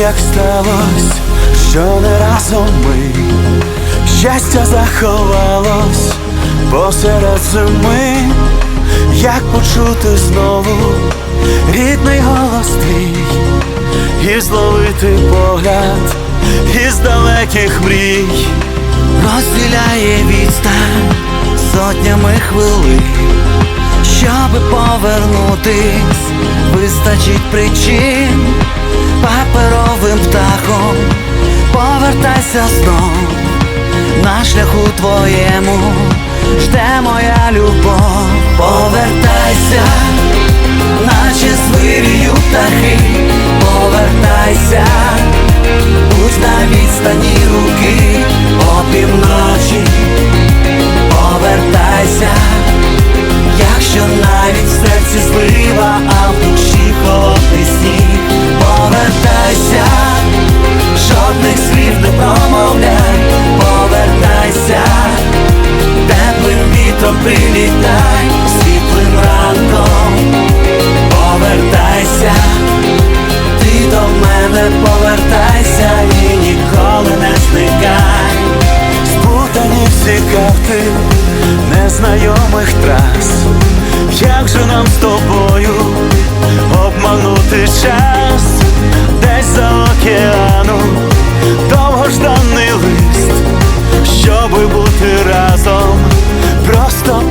як сталось, що не разом ми щастя заховалось, посеред зими, як почути знову рідний голос твій, і зловити погляд із далеких мрій, розділяє відстань сотнями хвилин, щоб повернутись, вистачить причин. Повертайся сном на шляху твоєму, вітром світлим ранком, повертайся, ти до мене повертайся і ніколи не зникай. спутані всі карти незнайомих трас, як же нам з тобою обманути час, десь за океаном довгожданий лист, щоби бути разом, просто